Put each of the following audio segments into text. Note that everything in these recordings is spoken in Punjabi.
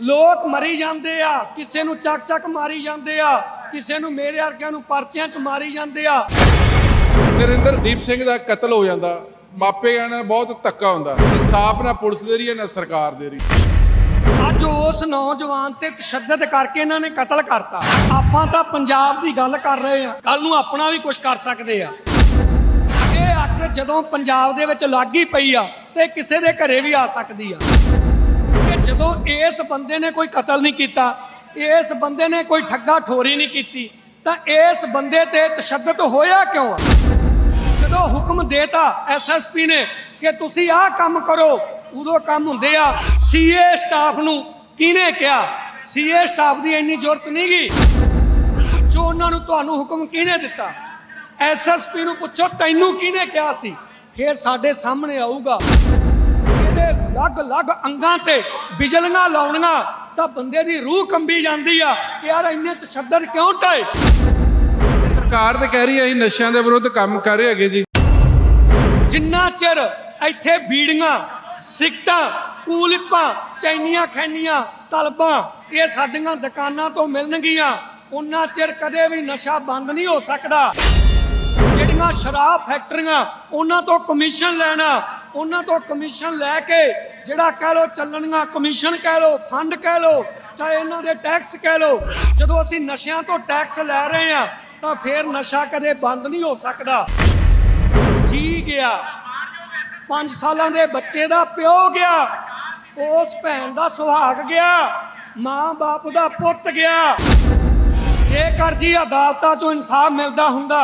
ਲੋਕ ਮਰੀ ਜਾਂਦੇ ਆ ਕਿਸੇ ਨੂੰ ਚੱਕ ਚੱਕ ਮਾਰੀ ਜਾਂਦੇ ਆ ਕਿਸੇ ਨੂੰ ਮੇਰੇ ਵਰਗਿਆਂ ਨੂੰ ਪਰਚਿਆਂ 'ਚ ਮਾਰੀ ਜਾਂਦੇ ਆ। ਨਰਿੰਦਰਦੀਪ ਸਿੰਘ ਦਾ ਕਤਲ ਹੋ ਜਾਂਦਾ ਮਾਪਿਆਂ ਨਾਲ ਬਹੁਤ ਧੱਕਾ ਹੁੰਦਾ ਇਨਸਾਫ ਨਾ ਪੁਲਿਸ ਦੇ ਰਹੀ ਹੈ ਨਾ ਸਰਕਾਰ ਦੇ ਰਹੀ। ਅੱਜ ਉਸ ਨੌਜਵਾਨ ਤੇ ਤਸ਼ੱਦਦ ਕਰਕੇ ਇਹਨਾਂ ਨੇ ਕਤਲ ਕਰਤਾ। ਆਪਾਂ ਤਾਂ ਪੰਜਾਬ ਦੀ ਗੱਲ ਕਰ ਰਹੇ ਆ ਕੱਲ ਨੂੰ ਆਪਣਾ ਵੀ ਕੁਝ ਕਰ ਸਕਦੇ ਆ। ਇਹ ਅੱਗ ਜਦੋਂ ਪੰਜਾਬ ਦੇ ਵਿੱਚ ਲੱਗ ਹੀ ਪਈ ਆ ਤੇ ਕਿਸੇ ਦੇ ਘਰੇ ਵੀ ਆ ਸਕਦੀ ਆ। ਜਦੋਂ ਇਸ ਬੰਦੇ ਨੇ ਕੋਈ ਕਤਲ ਨਹੀਂ ਕੀਤਾ, ਇਸ ਬੰਦੇ ਨੇ ਕੋਈ ਠੱਗਾ ਠੋਰੀ ਨਹੀਂ ਕੀਤੀ, ਤਾਂ ਇਸ ਬੰਦੇ ਤੇ ਤਸ਼ੱਦਦ ਹੋਇਆ ਕਿਉਂ ਜਦੋਂ ਹੁਕਮ ਦੇਤਾ ਐਸਐਸਪੀ ਨੇ ਕਿ ਤੁਸੀਂ ਆਹ ਕੰਮ ਕਰੋ, ਉਦੋਂ ਕੰਮ ਹੁੰਦੇ ਆ ਸੀਏ ਸਟਾਫ ਨੂੰ। ਕਿਹਨੇ ਕਿਹਾ? ਸੀਏ ਸਟਾਫ ਦੀ ਇੰਨੀ ਜ਼ਰੂਰਤ ਨਹੀਂ ਗੀ। ਪੁੱਛੋ ਉਹਨਾਂ ਨੂੰ ਤੁਹਾਨੂੰ ਹੁਕਮ ਕਿਹਨੇ ਦਿੱਤਾ? ਐਸਐਸਪੀ ਨੂੰ ਪੁੱਛੋ, ਤੈਨੂੰ ਕਿਹਨੇ ਕਿਹਾ ਸੀ? ਫਿਰ ਸਾਡੇ ਸਾਹਮਣੇ ਆਊਗਾ। ਇਹਦੇ ਲੱਗ-ਲੱਗ ਅੰਗਾਂ ਤੇ ਬਿਜਲੀਆਂ ਲਾਉਣੀਆਂ ਤਾਂ ਬੰਦੇ ਦੀ ਰੂਹ ਕੰਬੀ ਜਾਂਦੀ ਆ ਕਿ ਯਾਰ ਇੰਨੇ ਤਸ਼ੱਦਦ ਕਿਉਂ ਢਾਏ ਸਰਕਾਰ ਤੇ ਕਹਿ ਰਹੀ ਹੈ ਅਸੀਂ ਨਸ਼ਿਆਂ ਦੇ ਵਿਰੁੱਧ ਕੰਮ ਕਰ ਰਹੇ ਹੈਗੇ ਜੀ। ਜਿੰਨਾ ਚਿਰ ਇੱਥੇ ਬੀੜੀਆਂ ਸਿਗਟਾਂ ਕੂਲਿਪਾਂ ਚੈਨੀਆਂ ਖੈਨੀਆਂ ਤਲਬਾਂ ਇਹ ਸਾਡੀਆਂ ਦੁਕਾਨਾਂ ਤੋਂ ਮਿਲਣਗੀਆਂ ਉਹਨਾਂ ਚਿਰ ਕਦੇ ਵੀ ਨਸ਼ਾ ਬੰਦ ਨਹੀਂ ਹੋ ਸਕਦਾ। ਜਿਹੜੀਆਂ ਸ਼ਰਾਬ ਫੈਕਟਰੀਆਂ ਉਹਨਾਂ ਤੋਂ ਕਮਿਸ਼ਨ ਲੈਣਾ ਉਹਨਾਂ ਤੋਂ ਕਮਿਸ਼ਨ ਲੈ ਕੇ ਜਿਹੜਾ ਕਹਿ ਲੋ ਚੱਲਣੀਆਂ ਕਮਿਸ਼ਨ ਕਹਿ ਲੋ ਫੰਡ ਕਹਿ ਲੋ ਚਾਹੇ ਇਹਨਾਂ ਦੇ ਟੈਕਸ ਕਹਿ ਲੋ ਜਦੋਂ ਅਸੀਂ ਨਸ਼ਿਆਂ ਤੋਂ ਟੈਕਸ ਲੈ ਰਹੇ ਆ ਤਾਂ ਫਿਰ ਨਸ਼ਾ ਕਦੇ ਬੰਦ ਨਹੀਂ ਹੋ ਸਕਦਾ। ਜੀ ਗਿਆ। 5 ਸਾਲਾਂ ਦੇ ਬੱਚੇ ਦਾ ਪਿਓ ਗਿਆ। ਉਸ ਭੈਣ ਦਾ ਸੁਹਾਗ ਗਿਆ। ਮਾਂ ਬਾਪ ਦਾ ਪੁੱਤ ਗਿਆ। ਜੇਕਰ ਜੀ ਅਦਾਲਤਾਂ 'ਚੋਂ ਇਨਸਾਫ ਮਿਲਦਾ ਹੁੰਦਾ,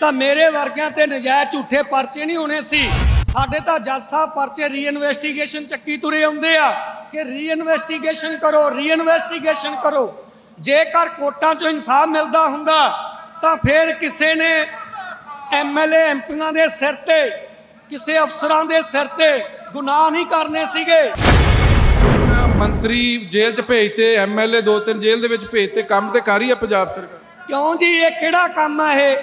ਤਾਂ ਮੇਰੇ ਵਰਗਿਆਂ ਤੇ ਨਜਾਇਜ਼ ਝੂਠੇ ਪਰਚੇ ਨਹੀਂ ਹੋਣੇ ਸੀ। ਸਾਡੇ ਤਾਂ ਜੱਜ ਸਾਹਿਬ ਪਰਚੇ ਰੀਇਨਵੈਸਟੀਗੇਸ਼ਨ ਚੱਕੀ ਤੁਰੇ ਆਉਂਦੇ ਆ ਕਿ ਰੀਇਨਵੈਸਟੀਗੇਸ਼ਨ ਕਰੋ ਰੀਇਨਵੈਸਟੀਗੇਸ਼ਨ ਕਰੋ। ਜੇਕਰ ਕੋਰਟਾਂ 'ਚੋਂ ਇਨਸਾਫ ਮਿਲਦਾ ਹੁੰਦਾ ਤਾਂ ਫਿਰ ਕਿਸੇ ਨੇ ਐਮਐਲਏ ਐਮਪੀਆਂ ਦੇ ਸਿਰ ਤੇ ਕਿਸੇ ਅਫਸਰਾਂ ਦੇ ਸਿਰ ਤੇ ਗੁਨਾਹ ਨਹੀਂ ਕਰਨੇ ਸੀਗੇ। ਮੰਤਰੀ ਜੇਲ੍ਹ 'ਚ ਭੇਜਤੇ ਐਮਐਲਏ ਦੋ ਤਿੰਨ ਜੇਲ੍ਹ ਦੇ ਵਿੱਚ ਭੇਜਤੇ ਕੰਮ ਤੇ ਕਰ ਰਹੀ ਹੈ ਪੰਜਾਬ ਸਰਕਾਰ। ਕਿਉਂ ਜੀ? ਇਹ ਕਿਹੜਾ ਕੰਮ ਆ ਇਹ?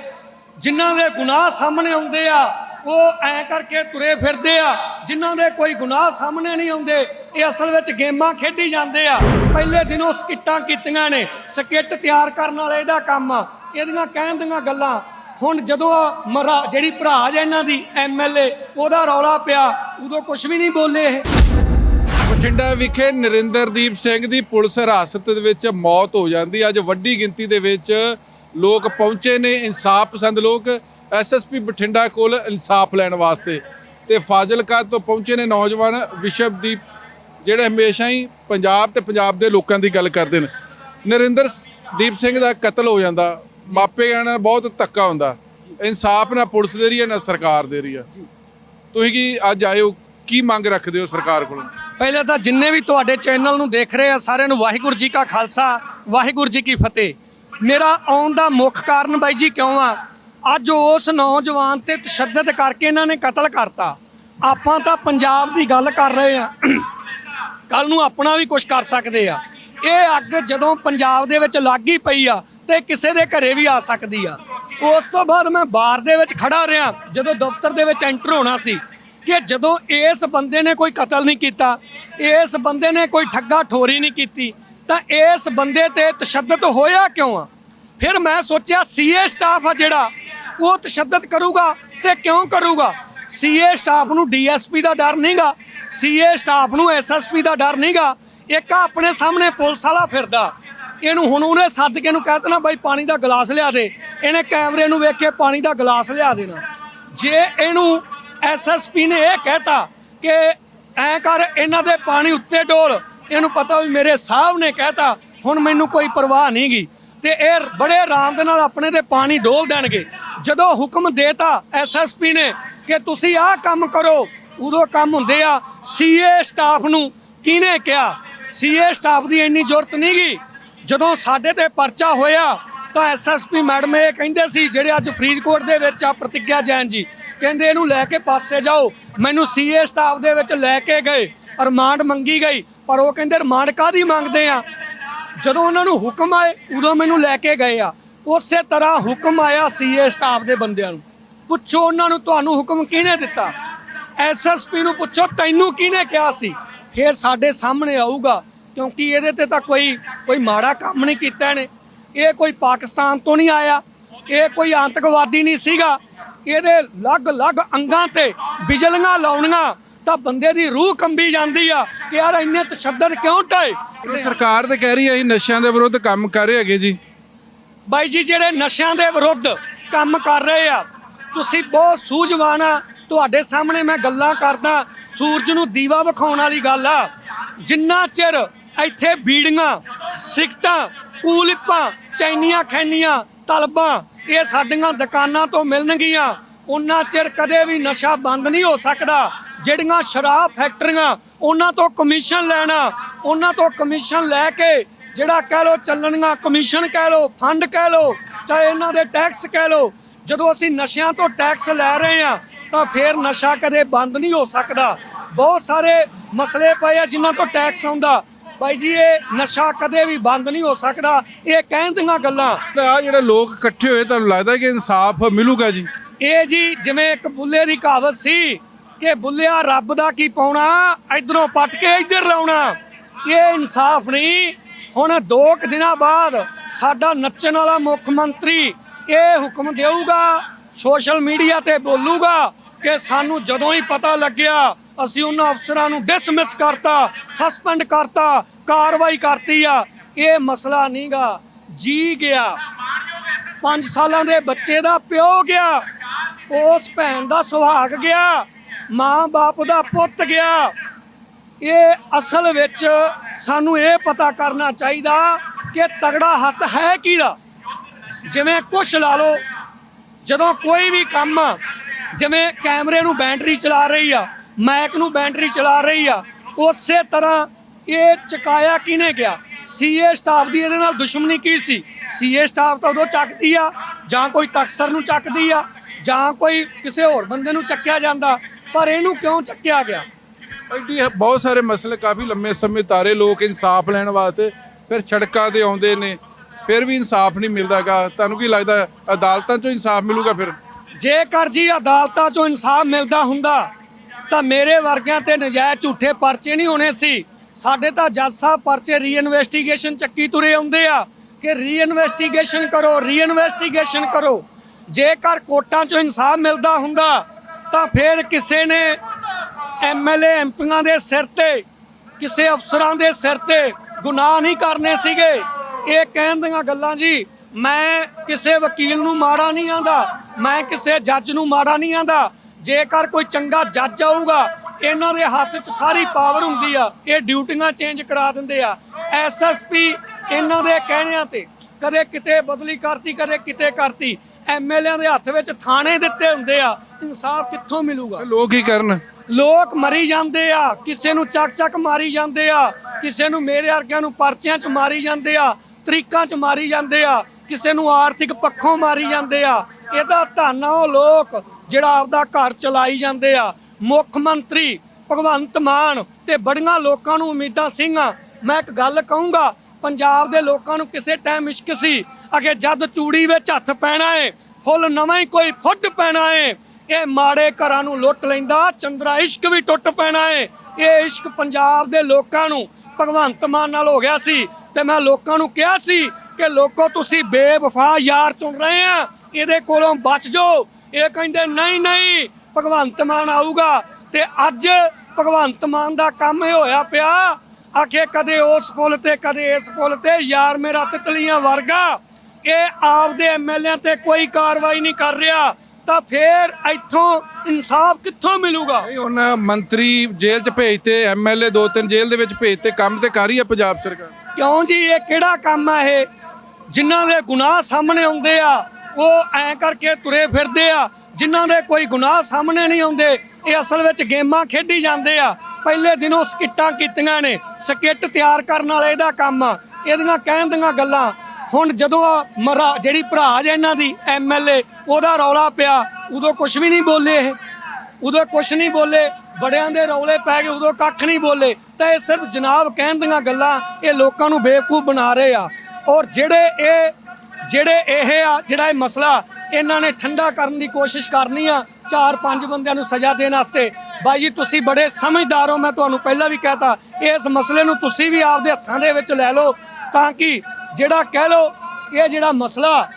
ਜਿਨ੍ਹਾਂ ਦੇ ਗੁਨਾਹ ਸਾਹਮਣੇ ਆਉਂਦੇ ਆ ਉਹ ਐ ਕਰਕੇ ਤੁਰੇ ਫਿਰਦੇ ਆ, ਜਿਨ੍ਹਾਂ ਦੇ ਕੋਈ ਗੁਨਾਹ ਸਾਹਮਣੇ ਨਹੀਂ ਆਉਂਦੇ। ਇਹ ਅਸਲ ਵਿੱਚ ਗੇਮਾਂ ਖੇਡੀ ਜਾਂਦੇ ਆ। ਪਹਿਲੇ ਦਿਨੋਂ ਸਕਿੱਟਾਂ ਕੀਤੀਆਂ ਨੇ, ਸਕਿੱਟ ਤਿਆਰ ਕਰਨ ਵਾਲਾ ਇਹਦਾ ਕੰਮ ਆ। ਇਹਦੀਆਂ ਕਹਿਣ ਦੀਆਂ ਗੱਲਾਂ, ਹੁਣ ਜਦੋਂ ਆਹ ਮਰਾ, ਜਿਹੜੀ ਭਰਾ ਜੇ ਇਹਨਾਂ ਦੀ ਐਮਐਲਏ ਉਹਦਾ ਰੌਲਾ ਪਿਆ, ਉਦੋਂ ਕੁਝ ਵੀ ਨਹੀਂ ਬੋਲੇ ਇਹ। ਬਠਿੰਡਾ ਵਿਖੇ ਨਰਿੰਦਰਦੀਪ ਸਿੰਘ ਦੀ ਪੁਲਿਸ ਹਿਰਾਸਤ ਦੇ ਵਿੱਚ ਮੌਤ ਹੋ ਜਾਂਦੀ। ਅੱਜ ਵੱਡੀ ਗਿਣਤੀ ਦੇ ਵਿੱਚ ਲੋਕ ਪਹੁੰਚੇ ਨੇ, ਇਨਸਾਫ ਪਸੰਦ ਲੋਕ। ਐਸਐਸਪੀ ਬਠਿੰਡਾ ਕੋਲ ਇਨਸਾਫ ਲੈਣ ਵਾਸਤੇ ਤੇ ਫਾਜ਼ਿਲਕਾ ਤੋਂ ਪਹੁੰਚੇ ਨੇ ਨੌਜਵਾਨ ਵਿਸ਼ਵਦੀਪ, ਜਿਹੜੇ ਹਮੇਸ਼ਾ ਹੀ ਪੰਜਾਬ ਤੇ ਪੰਜਾਬ ਦੇ ਲੋਕਾਂ ਦੀ ਗੱਲ ਕਰਦੇ ਨੇ। ਨਰਿੰਦਰ ਦੀਪ ਸਿੰਘ ਦਾ ਕਤਲ ਹੋ ਜਾਂਦਾ ਮਾਪਿਆਂ ਨਾਲ ਬਹੁਤ ਧੱਕਾ ਹੁੰਦਾ, ਇਨਸਾਫ ਨਾ ਪੁਲਿਸ ਦੇ ਰਹੀ ਹੈ, ਨਾ ਸਰਕਾਰ ਦੇ ਰਹੀ ਹੈ। ਤੁਸੀਂ ਕੀ ਅੱਜ ਆਏ ਹੋ? ਕੀ ਮੰਗ ਰੱਖਦੇ ਹੋ ਸਰਕਾਰ ਕੋਲੋਂ? ਪਹਿਲਾਂ ਤਾਂ ਜਿੰਨੇ ਵੀ ਤੁਹਾਡੇ ਚੈਨਲ ਨੂੰ ਦੇਖ ਰਹੇ ਆ, ਸਾਰਿਆਂ ਨੂੰ ਵਾਹਿਗੁਰੂ ਜੀ ਕਾ ਖਾਲਸਾ, ਵਾਹਿਗੁਰੂ ਜੀ ਕੀ ਫਤਿਹ। ਮੇਰਾ ਆਉਣ ਦਾ ਮੁੱਖ ਕਾਰਨ ਬਾਈ ਜੀ ਕਿਉਂ ਆ? ਅੱਜ ਉਸ ਨੌਜਵਾਨ ਤੇ ਤਸ਼ੱਦਦ ਕਰਕੇ ਇਹਨਾਂ ਨੇ ਕਤਲ ਕਰਤਾ। ਆਪਾਂ ਤਾਂ ਪੰਜਾਬ ਦੀ ਗੱਲ ਕਰ ਰਹੇ ਆ ਕੱਲ ਨੂੰ ਆਪਣਾ ਵੀ ਕੁਝ ਕਰ ਸਕਦੇ ਆ। ਇਹ ਅੱਗ ਜਦੋਂ ਪੰਜਾਬ ਦੇ ਵਿੱਚ ਲੱਗ ਹੀ ਪਈ ਆ ਤੇ ਕਿਸੇ ਦੇ ਘਰੇ ਵੀ ਆ ਸਕਦੀ ਆ। ਉਸ ਤੋਂ ਬਾਅਦ ਮੈਂ ਬਾਰ ਦੇ ਵਿੱਚ ਖੜਾ ਰਿਹਾ, ਜਦੋਂ ਦਫ਼ਤਰ ਦੇ ਵਿੱਚ ਐਂਟਰ ਹੋਣਾ ਸੀ ਕਿ ਜਦੋਂ ਇਸ ਬੰਦੇ ਨੇ ਕੋਈ ਕਤਲ ਨਹੀਂ ਕੀਤਾ, ਇਸ ਬੰਦੇ ਨੇ ਕੋਈ ਠੱਗਾ ਠੋਰੀ ਨਹੀਂ ਕੀਤੀ, ਤਾਂ ਇਸ ਬੰਦੇ ਤੇ ਤਸ਼ੱਦਦ ਹੋਇਆ ਕਿਉਂ ਆ? ਫਿਰ ਮੈਂ ਸੋਚਿਆ ਸੀਏ ਸਟਾਫ ਆ ਜਿਹੜਾ ਉਹ ਤਸ਼ੱਦਦ ਕਰੂਗਾ ਤੇ ਕਿਉਂ ਕਰੂਗਾ? ਸੀਏ ਸਟਾਫ ਨੂੰ ਡੀਐਸਪੀ ਦਾ ਡਰ ਨਹੀਂਗਾ। ਸੀਏ ਸਟਾਫ ਨੂੰ ਐਸਐਸਪੀ ਦਾ ਡਰ ਨਹੀਂਗਾ। ਇੱਕ ਆਪਣੇ ਸਾਹਮਣੇ ਪੁਲਿਸ ਵਾਲਾ ਫਿਰਦਾ। ਇਹਨੂੰ ਹੁਣ ਉਹਨੇ ਸੱਦ ਕੇ ਇਹਨੂੰ ਕਹਿ ਦੇਣਾ, ਬਾਈ, ਪਾਣੀ ਦਾ ਗਲਾਸ ਲਿਆ ਦੇ। ਇਹਨੇ ਕੈਮਰੇ ਨੂੰ ਵੇਖ ਕੇ ਪਾਣੀ ਦਾ ਗਲਾਸ ਲਿਆ ਦੇਣਾ। ਜੇ ਇਹਨੂੰ ਐਸਐਸਪੀ ਨੇ ਇਹ ਕਹਿਤਾ ਕਿ ਐ ਕਰ, ਇਹਨਾਂ ਦੇ ਪਾਣੀ ਉੱਤੇ ਡੋਲ। ਇਹਨੂੰ ਪਤਾ ਵੀ ਮੇਰੇ ਸਾਹਿਬ ਨੇ ਕਹਿਤਾ, ਹੁਣ ਮੈਨੂੰ ਕੋਈ ਪਰਵਾਹ ਨਹੀਂਗੀ। ਤੇ ਇਹ ਬੜੇ ਆਰਾਮ ਦੇ ਨਾਲ ਆਪਣੇ ਤੇ ਪਾਣੀ ਡੋਲ ਦੇਣਗੇ। ਜਦੋਂ ਹੁਕਮ ਦੇਤਾ ਐਸਐਸਪੀ ਨੇ ਕਿ ਤੁਸੀਂ ਆਹ ਕੰਮ ਕਰੋ, ਉਦੋਂ ਕੰਮ ਹੁੰਦੇ ਆ। ਸੀਏ ਸਟਾਫ ਨੂੰ ਕਿਹਨੇ ਕਿਹਾ? ਸੀਏ ਸਟਾਫ ਦੀ ਇੰਨੀ ਜ਼ਰੂਰਤ ਨਹੀਂ ਗਈ ਜਦੋਂ ਸਾਡੇ ਤੇ ਪਰਚਾ ਹੋਇਆ, ਤਾਂ ਐਸਐਸਪੀ ਮੈਡਮ ਇਹ ਕਹਿੰਦੇ ਸੀ, ਜਿਹੜੇ ਅੱਜ ਫਰੀਦਕੋਟ ਦੇ ਵਿੱਚ ਆ ਪ੍ਰਤਿਗਿਆ ਜੈਨ ਜੀ, ਕਹਿੰਦੇ ਇਹਨੂੰ ਲੈ ਕੇ ਪਾਸੇ ਜਾਓ। ਮੈਨੂੰ ਸੀਏ ਸਟਾਫ ਦੇ ਵਿੱਚ ਲੈ ਕੇ ਗਏ, ਰਿਮਾਂਡ ਮੰਗੀ ਗਈ, ਪਰ ਉਹ ਕਹਿੰਦੇ ਰਿਮਾਂਡ ਕਾਦੀ ਮੰਗਦੇ ਆ? ਜਦੋਂ ਉਹਨਾਂ ਨੂੰ ਹੁਕਮ ਆਏ, ਉਦੋਂ ਮੈਨੂੰ ਲੈ ਕੇ ਗਏ ਆ। ਉਸੇ ਤਰ੍ਹਾਂ ਹੁਕਮ ਆਇਆ ਸੀਏ ਸਟਾਫ ਦੇ ਬੰਦਿਆਂ ਨੂੰ। ਪੁੱਛੋ ਉਹਨਾਂ ਨੂੰ ਤੁਹਾਨੂੰ ਹੁਕਮ ਕਿਹਨੇ ਦਿੱਤਾ? ਐਸਐਸਪੀ ਨੂੰ ਪੁੱਛੋ, ਤੈਨੂੰ ਕਿਹਨੇ ਕਿਹਾ ਸੀ? ਫਿਰ ਸਾਡੇ ਸਾਹਮਣੇ ਆਊਗਾ, ਕਿਉਂਕਿ ਇਹਦੇ ਤੇ ਤਾਂ ਕੋਈ ਕੋਈ ਮਾੜਾ ਕੰਮ ਨਹੀਂ ਕੀਤਾ ਇਹਨੇ। ਇਹ ਕੋਈ ਪਾਕਿਸਤਾਨ ਤੋਂ ਨਹੀਂ ਆਇਆ, ਇਹ ਕੋਈ ਆਤੰਕਵਾਦੀ ਨਹੀਂ ਸੀਗਾ। ਇਹਦੇ ਅਲੱਗ-ਅਲੱਗ ਅੰਗਾਂ ਤੇ ਬਿਜਲੀਆਂ ਲਾਉਣੀਆਂ, ਤਾਂ ਬੰਦੇ ਦੀ ਰੂਹ ਕੰਬੀ ਜਾਂਦੀ ਆ ਕਿ ਯਾਰ ਇੰਨੇ ਤਸ਼ੱਦਦ ਕਿਉਂ ਢਾਏ ਸਰਕਾਰ ਤੇ ਕਹਿ ਰਹੀ ਹੈ ਅਸੀਂ ਨਸ਼ਿਆਂ ਦੇ ਵਿਰੁੱਧ ਕੰਮ ਕਰ ਰਹੇ ਹੈਗੇ ਜੀ। ਬਾਈ ਜੀ, ਜਿਹੜੇ ਨਸ਼ਿਆਂ ਦੇ ਵਿਰੁੱਧ ਕੰਮ ਕਰ ਰਹੇ ਆ, ਤੁਸੀਂ ਬਹੁਤ ਸੂਝਵਾਨ ਆ। ਤੁਹਾਡੇ ਸਾਹਮਣੇ ਮੈਂ ਗੱਲਾਂ ਕਰਦਾ, ਸੂਰਜ ਨੂੰ ਦੀਵਾ ਵਿਖਾਉਣ ਵਾਲੀ ਗੱਲ ਆ। ਜਿੰਨਾ ਚਿਰ ਇੱਥੇ ਬੀੜੀਆਂ ਸਿਕਟਾਂ ਕੂਲਿਪਾਂ, ਚੈਨੀਆਂ ਖੈਨੀਆਂ, ਤਲਬਾਂ ਇਹ ਸਾਡੀਆਂ ਦੁਕਾਨਾਂ ਤੋਂ ਮਿਲਣਗੀਆਂ, ਉਹਨਾਂ ਚਿਰ ਕਦੇ ਵੀ ਨਸ਼ਾ ਬੰਦ ਨਹੀਂ ਹੋ ਸਕਦਾ। ਜਿਹੜੀਆਂ ਸ਼ਰਾਬ ਫੈਕਟਰੀਆਂ, ਉਹਨਾਂ ਤੋਂ ਕਮਿਸ਼ਨ ਲੈਣਾ, ਉਹਨਾਂ ਤੋਂ ਕਮਿਸ਼ਨ ਲੈ ਕੇ ਜਿਹੜਾ ਕਹਿ ਲੋ ਚੱਲਣੀਆਂ ਕਮਿਸ਼ਨ ਕਹਿ ਲੋ ਫੰਡ ਕਹਿ ਲੋ ਚਾਹੇ ਇਹਨਾਂ ਦੇ ਟੈਕਸ ਕਹਿ ਲੋ ਜਦੋਂ ਅਸੀਂ ਨਸ਼ਿਆਂ ਤੋਂ ਟੈਕਸ ਲੈ ਰਹੇ ਆ ਤਾਂ ਫਿਰ ਨਸ਼ਾ ਕਦੇ ਬੰਦ ਨਹੀਂ ਹੋ ਸਕਦਾ। ਬਹੁਤ ਸਾਰੇ ਮਸਲੇ ਪਏ ਆ ਜਿਨ੍ਹਾਂ ਤੋਂ ਟੈਕਸ ਆਉਂਦਾ। ਬਾਈ ਜੀ ਇਹ ਨਸ਼ਾ ਕਦੇ ਵੀ ਬੰਦ ਨਹੀਂ ਹੋ ਸਕਦਾ। ਇਹ ਕਹਿਣ ਦੀਆਂ ਗੱਲਾਂ। ਆ ਜਿਹੜੇ ਲੋਕ ਇਕੱਠੇ ਹੋਏ ਤੁਹਾਨੂੰ ਲੱਗਦਾ ਕਿ ਇਨਸਾਫ ਮਿਲੂਗਾ ਜੀ? ਇਹ ਜੀ ਜਿਵੇਂ ਇੱਕ ਬੁੱਲੇ ਦੀ ਕਹਾਵਤ ਸੀ ਕਿ ਬੁੱਲਿਆ ਰੱਬ ਦਾ ਕੀ ਪਾਉਣਾ ਇਧਰੋਂ ਪੱਟ ਕੇ ਇੱਧਰ ਲਾਉਣਾ। ਇਹ ਇਨਸਾਫ ਨਹੀਂ ਹੁਣ ਦੋ ਕੁ ਦਿਨਾਂ ਬਾਅਦ ਸਾਡਾ ਨੱਚਣ ਵਾਲਾ ਮੁੱਖ ਮੰਤਰੀ ਇਹ ਹੁਕਮ ਦੇਊਗਾ, ਸੋਸ਼ਲ ਮੀਡੀਆ ਤੇ ਬੋਲੂਗਾ ਕਿ ਸਾਨੂੰ ਜਦੋਂ ਹੀ ਪਤਾ ਲੱਗਿਆ ਅਸੀਂ ਉਹਨਾਂ ਅਫਸਰਾਂ ਨੂੰ ਡਿਸਮਿਸ ਕਰਤਾ ਸਸਪੈਂਡ ਕਰਤਾ, ਕਾਰਵਾਈ ਕਰਤੀ ਆ। ਇਹ ਮਸਲਾ ਨਹੀਂਗਾ, ਜੀ ਗਿਆ। 5 ਸਾਲਾਂ ਦੇ ਬੱਚੇ ਦਾ ਪਿਓ ਗਿਆ, ਉਸ ਭੈਣ ਦਾ ਸੁਹਾਗ ਗਿਆ, ਮਾਂ-ਬਾਪ ਦਾ ਪੁੱਤ ਗਿਆ। ਇਹ ਅਸਲ ਵਿੱਚ ਸਾਨੂੰ ਇਹ ਪਤਾ ਕਰਨਾ ਚਾਹੀਦਾ ਕਿ ਤਗੜਾ ਹੱਥ ਹੈ ਕਿਹਦਾ? ਜਿਵੇਂ ਕੁਛ ਲਾ ਲਓ, ਜਦੋਂ ਕੋਈ ਵੀ ਕੰਮ, ਜਿਵੇਂ ਕੈਮਰੇ ਨੂੰ ਬੈਟਰੀ ਚਲਾ ਰਹੀ ਆ, ਮਾਈਕ ਨੂੰ ਬੈਟਰੀ ਚਲਾ ਰਹੀ ਆ, ਉਸੇ ਤਰ੍ਹਾਂ ਇਹ ਚਕਾਇਆ ਕਿਨੇ ਗਿਆ? ਸੀਏ ਸਟਾਫ ਦੀ ਇਹਦੇ ਨਾਲ ਦੁਸ਼ਮਣੀ ਕੀ ਸੀ? ਸੀਏ ਸਟਾਫ ਤਾਂ ਉਦੋਂ ਚੱਕਦੀ ਆ, ਜਾਂ ਕੋਈ ਟਕਸਰ ਨੂੰ ਚੱਕਦੀ ਆ, ਜਾਂ ਕੋਈ ਕਿਸੇ ਹੋਰ ਬੰਦੇ ਨੂੰ ਚੱਕਿਆ ਜਾਂਦਾ, ਪਰ ਇਹਨੂੰ ਕਿਉਂ ਚੱਕਿਆ ਗਿਆ? ਐਡੀ ਬਹੁਤ ਸਾਰੇ ਮਸਲੇ, ਕਾਫੀ ਲੰਮੇ ਸਮੇਂ ਤਾਰੇ ਲੋਕ ਇਨਸਾਫ ਲੈਣ ਵਾਸਤੇ ਫਿਰ ਸੜਕਾਂ ਤੇ ਆਉਂਦੇ ਨੇ, ਫਿਰ ਵੀ ਇਨਸਾਫ ਨਹੀਂ ਮਿਲਦਾਗਾ। ਤੁਹਾਨੂੰ ਕੀ ਲੱਗਦਾ, ਅਦਾਲਤਾਂ 'ਚੋਂ ਇਨਸਾਫ ਮਿਲੂਗਾ ਫਿਰ? ਜੇਕਰ ਜੀ ਅਦਾਲਤਾਂ 'ਚੋਂ ਇਨਸਾਫ ਮਿਲਦਾ ਹੁੰਦਾ, ਤਾਂ ਮੇਰੇ ਵਰਗਿਆਂ ਤੇ ਨਜਾਇਜ਼ ਝੂਠੇ ਪਰਚੇ ਨਹੀਂ ਹੋਣੇ ਸੀ। ਸਾਡੇ ਤਾਂ ਜੱਜ ਸਾਹਿਬ ਪਰਚੇ ਰੀਇਨਵੈਸਟੀਗੇਸ਼ਨ ਚੱਕੀ ਤੁਰੇ ਆਉਂਦੇ ਆ ਕਿ ਰੀਇਨਵੈਸਟੀਗੇਸ਼ਨ ਕਰੋ ਰੀਇਨਵੈਸਟੀਗੇਸ਼ਨ ਕਰੋ। ਜੇਕਰ ਕੋਰਟਾਂ 'ਚੋਂ ਇਨਸਾਫ ਮਿਲਦਾ ਹੁੰਦਾ, ਤਾਂ ਫਿਰ ਕਿਸੇ ਨੇ ਐਮਐਲਏ ਐਮਪੀਆਂ ਦੇ ਸਿਰ ਤੇ, ਕਿਸੇ ਅਫਸਰਾਂ ਦੇ ਸਿਰ ਤੇ ਗੁਨਾਹ ਨਹੀਂ ਕਰਨੇ ਸੀਗੇ। ਇਹ ਕਹਿਣ ਦੀਆਂ ਗੱਲਾਂ ਜੀ, ਮੈਂ ਕਿਸੇ ਵਕੀਲ ਨੂੰ ਮਾੜਾ ਨਹੀਂ ਆਂਦਾ, ਮੈਂ ਕਿਸੇ ਜੱਜ ਨੂੰ ਮਾੜਾ ਨਹੀਂ ਆਂਦਾ। ਜੇਕਰ ਕੋਈ ਚੰਗਾ ਜੱਜ ਆਊਗਾ, ਇਹਨਾਂ ਦੇ ਹੱਥ 'ਚ ਸਾਰੀ ਪਾਵਰ ਹੁੰਦੀ ਆ, ਇਹ ਡਿਊਟੀਆਂ ਚੇਂਜ ਕਰਾ ਦਿੰਦੇ ਆ। ਐਸਐਸਪੀ ਇਹਨਾਂ ਦੇ ਕਹਿਣਿਆਂ ਤੇ ਕਦੇ ਕਿਤੇ ਬਦਲੀ ਕਰਤੀ, ਕਦੇ ਕਿਤੇ ਕਰਤੀ। ਐਮਐਲਏ ਦੇ ਹੱਥ ਵਿੱਚ ਥਾਣੇ ਦਿੱਤੇ ਹੁੰਦੇ ਆ, ਇਨਸਾਫ ਕਿੱਥੋਂ ਮਿਲੂਗਾ? ਲੋਕ ਕੀ ਕਰਨ? ਲੋਕ ਮਰੀ ਜਾਂਦੇ ਆ, ਕਿਸੇ ਨੂੰ ਚੱਕ ਚੱਕ ਮਾਰੀ ਜਾਂਦੇ ਆ, ਕਿਸੇ ਨੂੰ ਮੇਰੇ ਵਰਗਿਆਂ ਨੂੰ ਪਰਚਿਆਂ 'ਚ ਮਾਰੀ ਜਾਂਦੇ ਆ, ਤਰੀਕਾਂ 'ਚ ਮਾਰੀ ਜਾਂਦੇ ਆ, ਕਿਸੇ ਨੂੰ ਆਰਥਿਕ ਪੱਖੋਂ ਮਾਰੀ ਜਾਂਦੇ ਆ। ਇਹਦਾ ਧੰਨ ਉਹ ਲੋਕ ਜਿਹੜਾ ਆਪਦਾ ਘਰ ਚਲਾਈ ਜਾਂਦੇ ਆ। ਮੁੱਖ ਮੰਤਰੀ ਭਗਵੰਤ ਮਾਨ ਤੇ ਬੜੀਆਂ ਲੋਕਾਂ ਨੂੰ ਉਮੀਦਾਂ ਸਿੰਘਾਂ। ਮੈਂ ਇੱਕ ਗੱਲ ਕਹੂੰਗਾ, ਪੰਜਾਬ ਦੇ ਲੋਕਾਂ ਨੂੰ ਕਿਸੇ ਟਾਈਮ ਇਸ਼ਕ ਸੀ, ਅਗੇ ਜਦ ਚੂੜੀ ਵਿੱਚ ਹੱਥ ਪੈਣਾ ਏ, ਫੁੱਲ ਨਵਾਂ ਹੀ ਕੋਈ ਫੁੱਟ ਪੈਣਾ ਏ। ਇਹ ਮਾੜੇ ਘਰਾਂ ਨੂੰ ਲੁੱਟ ਲੈਂਦਾ, ਚੰਦਰਾ ਇਸ਼ਕ ਵੀ ਟੁੱਟ ਪੈਣਾ ਏ। ਇਹ ਇਸ਼ਕ ਪੰਜਾਬ ਦੇ ਲੋਕਾਂ ਨੂੰ ਭਗਵੰਤ ਮਾਨ ਨਾਲ ਹੋ ਗਿਆ ਸੀ ਤੇ ਮੈਂ ਲੋਕਾਂ ਨੂੰ ਕਿਹਾ ਸੀ ਕਿ ਲੋਕੋ ਤੁਸੀਂ ਬੇਵਫਾ ਯਾਰ ਚੁਣ ਰਹੇ ਆ, ਇਹਦੇ ਕੋਲੋਂ ਬਚ ਜਾਓ। ਇਹ ਕਹਿੰਦੇ, ਨਹੀਂ ਨਹੀਂ, ਭਗਵੰਤ ਮਾਨ ਆਊਗਾ। ਤੇ ਅੱਜ ਭਗਵੰਤ ਮਾਨ ਦਾ ਕੰਮ ਇਹ ਹੋਇਆ ਪਿਆ, ਆਖੇ ਕਦੇ ਉਸ ਪੁੱਲ ਤੇ, ਕਦੇ ਇਸ ਪੁੱਲ ਤੇ, ਯਾਰ ਮੇਰਾ ਤਿਤਲੀਆਂ ਵਰਗਾ। ਇਹ ਆਪਦੇ ਐਮਐਲਏ ਤੇ ਕੋਈ ਕਾਰਵਾਈ ਨਹੀਂ ਕਰ ਰਿਹਾ। ਤਾਂ ਫੇਰ ਇੱਥੋਂ ਇਨਸਾਫ ਕਿੱਥੋਂ ਮਿਲੂਗਾ? ਇਹ ਹੁਣ ਮੰਤਰੀ ਜੇਲ੍ਹ 'ਚ ਭੇਜਤੇ ਐਮਐਲਏ ਦੋ ਤਿੰਨ ਜੇਲ੍ਹ ਦੇ ਵਿੱਚ ਭੇਜਤੇ ਕੰਮ ਤੇ ਕਰ ਰਹੀ ਹੈ ਪੰਜਾਬ ਸਰਕਾਰ। ਕਿਉਂ ਜੀ? ਇਹ ਕਿਹੜਾ ਕੰਮ ਆ ਇਹ? ਜਿਨ੍ਹਾਂ ਦੇ ਗੁਨਾਹ ਸਾਹਮਣੇ ਆਉਂਦੇ ਆ ਉਹ ਐਂ ਕਰਕੇ ਤੁਰੇ ਫਿਰਦੇ ਆ। ਜਿਨ੍ਹਾਂ ਦੇ ਕੋਈ ਗੁਨਾਹ ਸਾਹਮਣੇ ਨਹੀਂ ਆਉਂਦੇ ਇਹ ਅਸਲ ਵਿੱਚ ਗੇਮਾਂ ਖੇਡੀ ਜਾਂਦੇ ਆ। ਪਹਿਲੇ ਦਿਨੋਂ ਸਕਿੱਟਾਂ ਕੀਤੀਆਂ ਨੇ ਸਕਿੱਟ ਤਿਆਰ ਕਰਨ ਵਾਲਾ ਇਹਦਾ ਕੰਮ ਆ। ਇਹਦੀਆਂ ਕਹਿਣ ਦੀਆਂ ਗੱਲਾਂ ਹੁਣ ਜਦੋਂ ਆ ਮਰਾ ਜਿਹੜੀ ਭਰਾ ਜੇ ਇਹਨਾਂ ਦੀ ਐਮਐਲਏ ਉਹਦਾ ਰੌਲਾ ਪਿਆ, ਉਦੋਂ ਕੁਝ ਵੀ ਨਹੀਂ ਬੋਲੇ ਇਹ। ਉਦੋਂ ਕੁਝ ਨਹੀਂ ਬੋਲੇ, ਬੜਿਆਂ ਦੇ ਰੌਲੇ ਪੈ ਗਏ, ਉਦੋਂ ਕੱਖ ਨਹੀਂ ਬੋਲੇ। ਤਾਂ ਇਹ ਸਿਰਫ ਜਨਾਬ ਕਹਿਣ ਦੀਆਂ ਗੱਲਾਂ, ਇਹ ਲੋਕਾਂ ਨੂੰ ਬੇਵਕੂਫ ਬਣਾ ਰਹੇ ਆ। ਔਰ ਜਿਹੜੇ ਇਹ ਜਿਹੜੇ ਇਹ ਆ, ਜਿਹੜਾ ਇਹ ਮਸਲਾ, ਇਹਨਾਂ ਨੇ ਠੰਡਾ ਕਰਨ ਦੀ ਕੋਸ਼ਿਸ਼ ਕਰਨੀ ਆ, ਚਾਰ ਪੰਜ ਬੰਦਿਆਂ ਨੂੰ ਸਜ਼ਾ ਦੇਣ ਵਾਸਤੇ। ਬਾਈ ਜੀ, ਤੁਸੀਂ ਬੜੇ ਸਮਝਦਾਰ ਹੋ, ਮੈਂ ਤੁਹਾਨੂੰ ਪਹਿਲਾਂ ਵੀ ਕਹਤਾ, ਇਸ ਮਸਲੇ ਨੂੰ ਤੁਸੀਂ ਵੀ ਆਪਦੇ ਹੱਥਾਂ ਦੇ ਵਿੱਚ ਲੈ ਲਓ, ਤਾਂ ਕਿ ਜਿਹੜਾ ਕਹਿ ਲਓ ਇਹ ਜਿਹੜਾ ਮਸਲਾ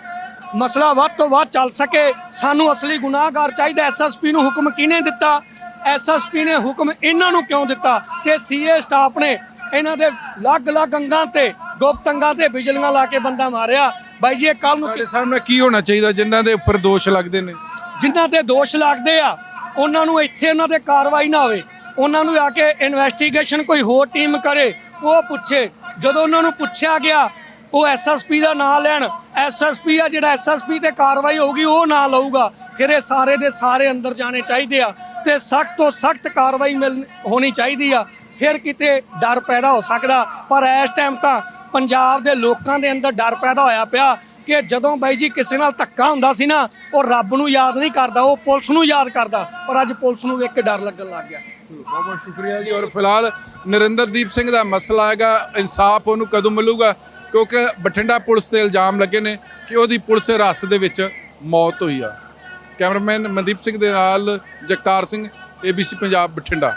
ਮਸਲਾ ਵੱਧ ਤੋਂ ਵੱਧ ਚੱਲ ਸਕੇ ਸਾਨੂੰ ਅਸਲੀ ਗੁਨਾਹਗਾਰ ਚਾਹੀਦਾ। ਐਸਐਸਪੀ ਨੂੰ ਹੁਕਮ ਕਿਹਨੇ ਦਿੱਤਾ? ਐਸਐਸਪੀ ਨੇ ਹੁਕਮ ਇਹਨਾਂ ਨੂੰ ਕਿਉਂ ਦਿੱਤਾ? ਤੇ ਸੀਏ ਸਟਾਫ ਨੇ ਇਹਨਾਂ ਦੇ ਅਲੱਗ-ਅਲੱਗ ਅੰਗਾਂ ਤੇ ਗੁਪਤ ਅੰਗਾਂ ਤੇ ਬਿਜਲੀਆਂ ਲਾ ਕੇ ਬੰਦਾ ਮਾਰਿਆ। ਬਾਈ ਜੀ ਇਹ ਕੱਲ ਨੂੰ ਤੁਹਾਡੇ ਸਾਹਮਣੇ ਕੀ ਹੋਣਾ ਚਾਹੀਦਾ ਜਿਨ੍ਹਾਂ ਦੇ ਉੱਪਰ ਦੋਸ਼ ਲੱਗਦੇ ਨੇ? ਜਿਨ੍ਹਾਂ ਤੇ ਦੋਸ਼ ਲੱਗਦੇ ਆ ਉਹਨਾਂ ਨੂੰ ਇੱਥੇ ਉਹਨਾਂ ਤੇ ਕਾਰਵਾਈ ਨਾ ਹੋਵੇ। ਉਹਨਾਂ ਨੂੰ ਆ ਕੇ ਇਨਵੈਸਟੀਗੇਸ਼ਨ ਕੋਈ ਹੋਰ ਟੀਮ ਕਰੇ ਉਹ ਪੁੱਛੇ। ਜਦੋਂ ਉਹਨਾਂ ਨੂੰ ਪੁੱਛਿਆ ਗਿਆ ਉਹ ਐਸਐਸਪੀ ਦਾ ਨਾਂ ਲੈਣ। ਐਸਐਸਪੀ ਆ ਜਿਹੜਾ ਐਸਐਸਪੀ ਤੇ ਕਾਰਵਾਈ ਹੋਊਗੀ, ਉਹ ਨਾਂ ਲਊਗਾ। ਫਿਰ ਇਹ ਸਾਰੇ ਦੇ ਸਾਰੇ ਅੰਦਰ ਜਾਣੇ ਚਾਹੀਦੇ ਆ ਤੇ ਸਖਤ ਤੋਂ ਸਖਤ ਕਾਰਵਾਈ ਮਿਲ, ਹੋਣੀ ਚਾਹੀਦੀ ਆ। ਫਿਰ ਕਿਤੇ ਡਰ ਪੈਦਾ ਹੋ ਸਕਦਾ, ਪਰ ਇਸ ਟਾਈਮ ਤਾਂ ਪੰਜਾਬ ਦੇ ਲੋਕਾਂ ਦੇ ਅੰਦਰ ਡਰ ਪੈਦਾ ਹੋਇਆ ਪਿਆ ਕਿ ਜਦੋਂ ਬਾਈ ਜੀ ਕਿਸੇ ਨਾਲ ਧੱਕਾ ਹੁੰਦਾ ਸੀ ਨਾ, ਉਹ ਰੱਬ ਨੂੰ ਯਾਦ ਨਹੀਂ ਕਰਦਾ, ਉਹ ਪੁਲਿਸ ਨੂੰ ਯਾਦ ਕਰਦਾ। ਪਰ ਅੱਜ ਪੁਲਿਸ ਨੂੰ ਇੱਕ ਡਰ ਲੱਗਣ ਲੱਗ ਗਿਆ। ਬਹੁਤ ਬਹੁਤ ਸ਼ੁਕਰੀਆ ਜੀ। ਔਰ ਫਿਲਹਾਲ ਨਰਿੰਦਰਦੀਪ ਸਿੰਘ ਦਾ ਮਸਲਾ ਹੈਗਾ, ਇਨਸਾਫ ਉਹਨੂੰ ਕਦੋਂ ਮਿਲੂਗਾ? ਕਿਉਂਕਿ ਬਠਿੰਡਾ ਪੁਲਿਸ ਤੇ ਇਲਜ਼ਾਮ ਲੱਗੇ ਨੇ ਕਿ ਉਹਦੀ ਪੁਲਿਸ ਹਿਰਾਸਤ ਦੇ ਵਿੱਚ ਮੌਤ ਹੋਈ ਆ। ਕੈਮਰਾਮੈਨ ਮਨਦੀਪ ਸਿੰਘ ਦੇ ਨਾਲ ਜਗਤਾਰ ਸਿੰਘ ABC ਪੰਜਾਬ, ਬਠਿੰਡਾ।